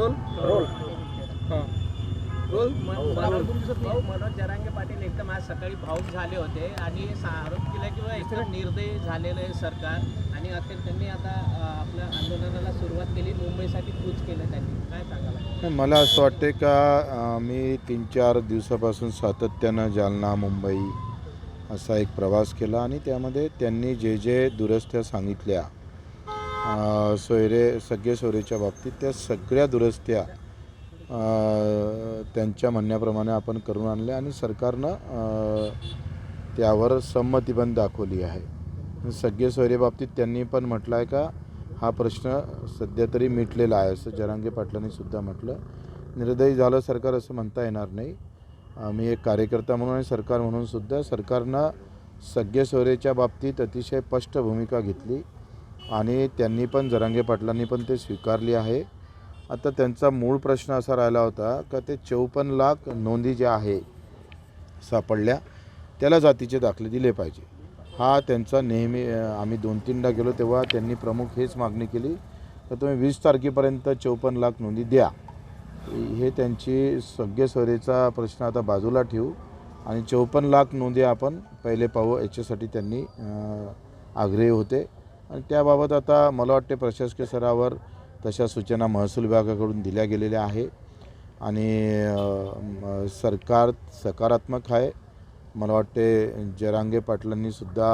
Role? Role. हां. Role Manoj Jarange Patil एकदम आज सकाळी भाऊक झाले होते आणि आरोप केला किंवा एकदम निर्दयी झालेलं आहे सरकार आणि अखेर त्यांनी आता आपल्या आंदोलनाला सुरुवात केली. मुंबईसाठी कूच केलं त्यांनी. काय सांगाल? मला असं वाटते का मी तीन चार दिवसापासून सातत्यानं जालना मुंबई असा एक प्रवास केला आणि त्यामध्ये त्यांनी जे जे दुरस्त्या सांगितल्या सोयरे सगळे सोयरेच्या बाबतीत त्या सगळ्या दुरुस्त्या त्यांच्या म्हणण्याप्रमाणे आपण करून आणल्या आणि सरकारनं त्यावर संमती पण दाखवली आहे. सगळे सोयरे बाबतीत त्यांनी पण म्हटलं आहे का हा प्रश्न सध्या तरी मिटलेला आहे असं जरांगे पाटलांनी सुद्धा म्हटलं. निर्दयी झालं सरकार असं म्हणता येणार नाही. मी एक कार्यकर्ता म्हणून आणि सरकार म्हणून सुद्धा सरकारनं सगळे सोयरेच्या बाबतीत अतिशय स्पष्ट भूमिका घेतली. आणि त्यांनी पण जरांगे पाटलांनी पण ते स्वीकारली आहे. आता त्यांचा मूळ प्रश्न असा राहिला होता का ते चौपन्न लाख नोंदी ज्या आहे सापडल्या त्याला जातीचे दाखले दिले पाहिजे. हा त्यांचा नेहमी आम्ही दोन तीनदा गेलो तेव्हा त्यांनी प्रमुख हेच मागणी केली तर तुम्ही वीस तारखेपर्यंत चौपन्न लाख नोंदी द्या. हे त्यांची सगळे प्रश्न आता बाजूला ठेवू आणि चौपन्न लाख नोंदी आपण पहिले पाहू याच्यासाठी त्यांनी आग्रही होते. आणि त्याबाबत आता मला वाटते प्रशासकीय स्तरावर तशा सूचना महसूल विभागाकडून दिल्या गेलेल्या आहे. आणि सरकार सकारात्मक आहे. मला वाटते जरांगे पाटलांनीसुद्धा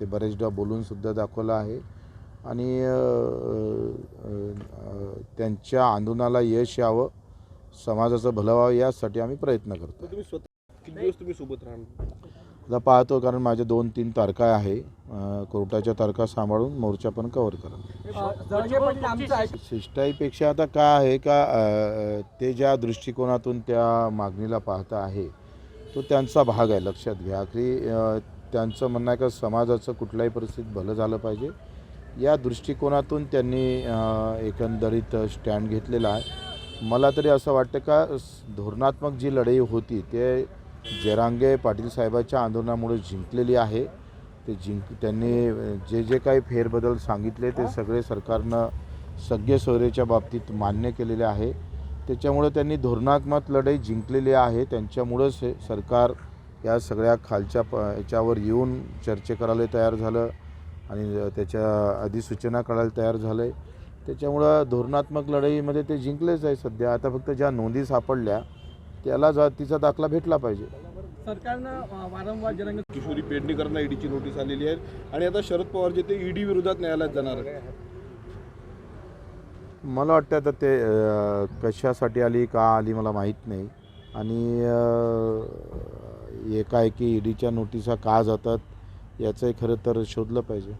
ते बरेचदा बोलूनसुद्धा दाखवलं आहे. आणि त्यांच्या आंदोलनाला यश यावं समाजाचं भलं व्हावं यासाठी आम्ही प्रयत्न करतो तुम्ही स्वतः किती दिवस तुम्ही सोबत राहणार? आता पाहतो कारण माझ्या दोन तीन तारखा आहे. कोर्टाच्या तारखा सांभाळून मोर्चा पण कव्हर करा. शिष्टाईपेक्षा आता काय आहे का ते ज्या दृष्टिकोनातून त्या मागणीला पाहता आहे तो त्यांचा भाग आहे. लक्षात घ्या. अ, त्यांचं म्हणणं आहे का समाजाचं कुठल्याही परिस्थितीत भलं झालं पाहिजे. या दृष्टिकोनातून त्यांनी एकंदरीत स्टँड घेतलेला आहे. मला तरी असं वाटतं का धोरणात्मक जी लढाई होती ते जरांगे पाटील साहेबाच्या आंदोलनामुळे जिंकलेली आहे. ते जिंक त्यांनी जे जे काही फेरबदल सांगितले ते सगळे सरकारनं सगळे सोयरेच्या बाबतीत मान्य केलेले आहे. त्याच्यामुळे त्यांनी धोरणात्मक लढाई जिंकलेली आहे. त्यांच्यामुळंच सरकार या सगळ्या खालच्या प याच्यावर येऊन चर्चे करायला तयार झालं आणि त्याच्या अधिसूचना करायला तयार झालं आहे त्याच्यामुळं धोरणात्मक लढाईमध्ये ते जिंकलेच आहे सध्या. आता फक्त ज्या नोंदी सापडल्या त्याला जातीचा दाखला भेटला पाहिजे. सरकारनं वारंवार जरंगे किशोरी पेडणेकरांना ईडीची नोटीस आलेली आहे. आणि आता शरद पवार जे ते ईडी विरोधात न्यायालयात जाणार आहेत. मला वाटतं आता ते अ, कशासाठी आली का आली मला माहीत नाही. आणि एकाएकी ईडीच्या नोटिसा का जातात याचंही खरं तर शोधलं पाहिजे.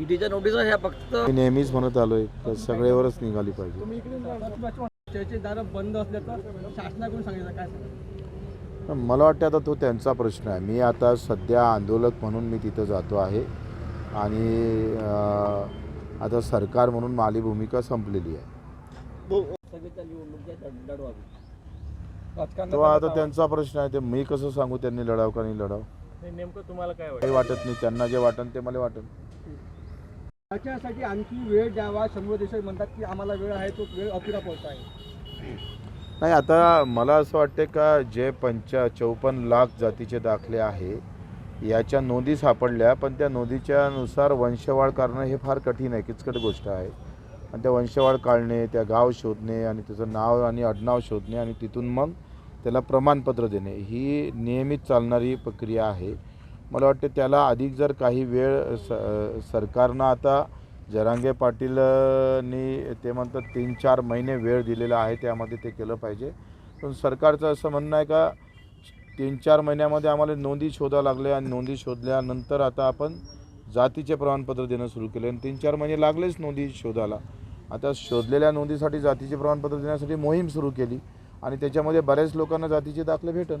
ईडीच्या नोटिसा ह्या फक्त मी नेहमीच म्हणत आलो आहे सगळेवरच निघाली पाहिजे. त्याचे दारं बंद असल्याचं शासनाकडून सांगितलं. काय सांगा मला वाटतं आता तो त्यांचा प्रश्न आहे. मी आता सध्या आंदोलक म्हणून मी तिथं जातो आहे. आणि आता सरकार म्हणून माझी भूमिका संपलेली आहे. तो आता त्यांचा प्रश्न आहे. ते मी कसं सांगू? त्यांनी लढाव का नाही लढाव? नेमकं तुम्हाला काय वाटत नाही. त्यांना जे वाटन ते मला वाटन. त्याच्यासाठी आणखी वेळ द्यावा शंभर देशात म्हणतात की आम्हाला वेळ आहे तो वेळ अपुरा पडतो आहे. नाही आता मला असं वाटते का जे पंचा चौपन्न लाख जातीचे दाखले आहे याच्या नोंदी सापडल्या पण त्या नोंदीच्या नुसार वंशवाढ करणं हे फार कठीण आहे किचकट गोष्ट आहे. आणि त्या वंशवाढ काढणे त्या गाव शोधणे आणि त्याचं नाव आणि आडनाव शोधणे आणि तिथून मग त्याला प्रमाणपत्र देणे ही नियमित चालणारी प्रक्रिया आहे. मला वाटते त्याला अधिक जर काही वेळ स सरकारनं आता जरांगे पाटीलनी ते म्हणतात तीन चार महिने वेळ दिलेला आहे त्यामध्ये ते केलं पाहिजे. पण सरकारचं असं म्हणणं आहे का तीन चार महिन्यामध्ये आम्हाला नोंदी शोधावं लागले आणि नोंदी शोधल्यानंतर आता आपण जातीचे प्रमाणपत्र देणं सुरू केले आणि तीन चार महिने लागलेच नोंदी शोधायला. आता शोधलेल्या नोंदीसाठी जातीचे प्रमाणपत्र देण्यासाठी मोहीम सुरू केली आणि त्याच्यामध्ये बऱ्याच लोकांना जातीचे दाखले भेटन.